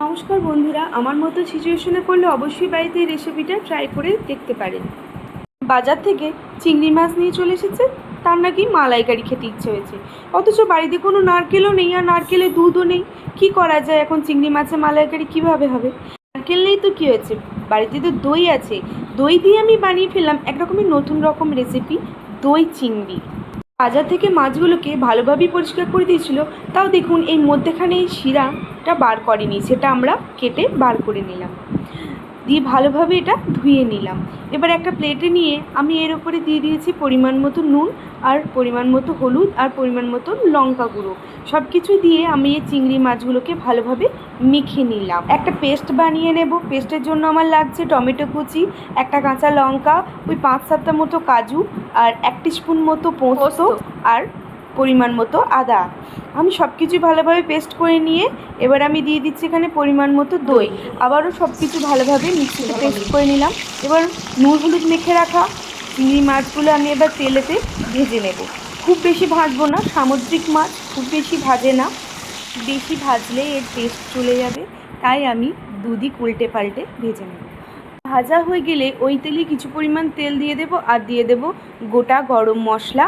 নমস্কার বন্ধুরা, আমার মতো সিচুয়েশনে পড়লে অবশ্যই বাড়িতে এই রেসিপিটা ট্রাই করে দেখতে পারেন। বাজার থেকে চিংড়ি মাছ নিয়ে চলে এসেছে, তার নাকি মালাইকারি খেতে ইচ্ছে হয়েছে। অথচ বাড়িতে কোনো নারকেলও নেই আর নারকেলে দুধও নেই। কি করা যায় এখন চিংড়ি মাছে মালাইকারি কীভাবে হবে? নারকেল নেই তো কী হয়েছে? বাড়িতে তো দই আছে। দই দিয়ে আমি বানিয়ে ফেললাম একরকমের নতুন রকম রেসিপি দই চিংড়ি। বাজার থেকে মাছগুলোকে ভালোভাবেই পরিষ্কার করে দিয়েছিল। তাও দেখুন এই মধ্যেখানে এই শিরাটা বার করেনি সেটা আমরা কেটে বার করে নিলাম। দিয়ে ভালোভাবে এটা ধুয়ে নিলাম। এবার একটা প্লেটে নিয়ে আমি এর উপরে দিয়ে দিয়েছি পরিমাণ মতো নুন আর পরিমাণ মতো হলুদ আর পরিমাণ মতো লঙ্কা গুঁড়ো। সব কিছু দিয়ে আমি এই চিংড়ি মাছগুলোকে ভালোভাবে মেখে নিলাম। একটা পেস্ট বানিয়ে নেব। পেস্টের জন্য আমার লাগছে টমেটো কুচি একটা কাঁচা লঙ্কা ওই পাঁচ সাতটা মতো কাজু আর এক স্পুন মতো পোস্ত। আর পরিমাণ মতো আদা। আমি সব কিছুই ভালোভাবে পেস্ট করে নিয়ে এবার আমি দিয়ে দিচ্ছি এখানে পরিমাণ মতো দই। আবারও সব কিছু ভালোভাবে মিক্সিতে পেস্ট করে নিলাম। এবার নুন হলুদ মেখে রাখা চিংড়ি মাছগুলো আমি এবার তেলেতে ভেজে নেব। খুব বেশি ভাজবো না, সামুদ্রিক মাছ, খুব বেশি ভাজে না। বেশি ভাজলে এর টেস্ট চলে যাবে, তাই আমি দুদিক উল্টে পাল্টে ভেজে নেব। ভাজা হয়ে গেলে ওই তেলে কিছু পরিমাণ তেল দিয়ে দেব আর দিয়ে দেব গোটা গরম মশলা।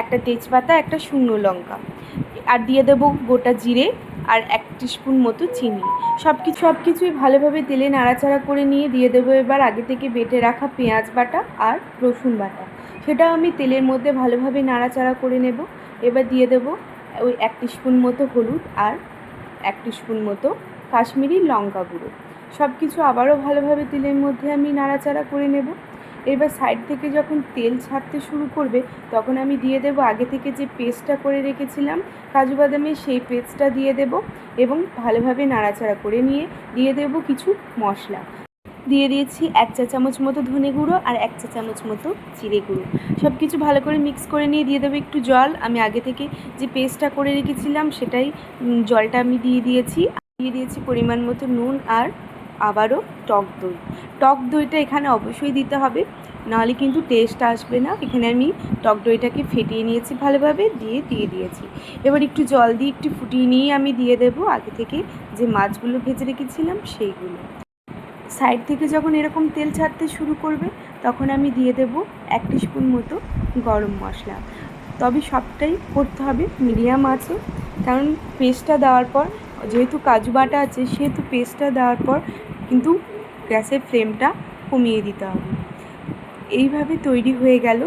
একটা তেজপাতা, একটা শুকনো লঙ্কা। আর দিয়ে দেবো গোটা জিরে আর এক স্পুন মতো চিনি। সব কিছু সব কিছুই ভালোভাবে তেলে নাড়াচাড়া করে নিয়ে দিয়ে দেবো এবার আগে থেকে বেটে রাখা পেঁয়াজ বাটা আর রসুন বাটা। সেটাও আমি তেলের মধ্যে ভালোভাবে নাড়াচাড়া করে নেব। এবার দিয়ে দেবো ওই এক স্পুন মতো হলুদ আর এক স্পুন মতো কাশ্মীরি লঙ্কা গুঁড়ো। সব কিছু আবারও ভালোভাবে তেলের মধ্যে আমি নাড়াচাড়া করে নেব। এবার সাইড থেকে যখন তেল ছাড়তে শুরু করবে, তখন আমি দিয়ে দেবো আগে থেকে যে পেস্টটা করে রেখেছিলাম, কাজু বাদামের সেই পেস্টটা দিয়ে দেব এবং ভালোভাবে নাড়াচাড়া করে নিয়ে দিয়ে দেবো কিছু মশলা। দিয়ে দিয়েছি এক চা চামচ মতো ধনে গুঁড়ো আর এক চা চামচ মতো জিরে গুঁড়ো। সব কিছু ভালো করে মিক্স করে নিয়ে দিয়ে দেবো একটু জল। আমি আগে থেকে যে পেস্টটা করে রেখেছিলাম, সেটাই জলটা আমি দিয়ে দিয়েছি। দিয়ে দিয়েছি পরিমাণ মতো নুন আর আবারও টক দই। টক দইটা এখানে অবশ্যই দিতে হবে, নাহলে কিন্তু টেস্ট আসবে না। এখানে আমি টক দইটাকে ফেটিয়ে নিয়েছি ভালোভাবে, দিয়ে দিয়ে দিয়েছি। এবার একটু জল দিয়ে একটু ফুটিয়ে নিয়ে আমি দিয়ে দেবো আগে থেকে যে মাছগুলো ভেজে রেখেছিলাম সেইগুলো। সাইড থেকে যখন এরকম তেল ছাড়তে শুরু করবে, তখন আমি দিয়ে দেবো এক স্পুন মতো গরম মশলা। তবে সবটাই করতে হবে মিডিয়াম আছে কারণ পেস্টটা দেওয়ার পর যেহেতু কাজু বাটা আছে সেহেতু পেস্টটা দেওয়ার পর কিন্তু গ্যাসের ফ্লেমটা কমিয়ে দিতে হবে। এইভাবে তৈরি হয়ে গেল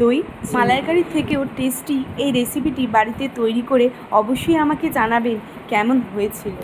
দই। মালাইকারি থেকেও টেস্টি এই রেসিপিটি বাড়িতে তৈরি করে অবশ্যই আমাকে জানাবেন কেমন হয়েছিল।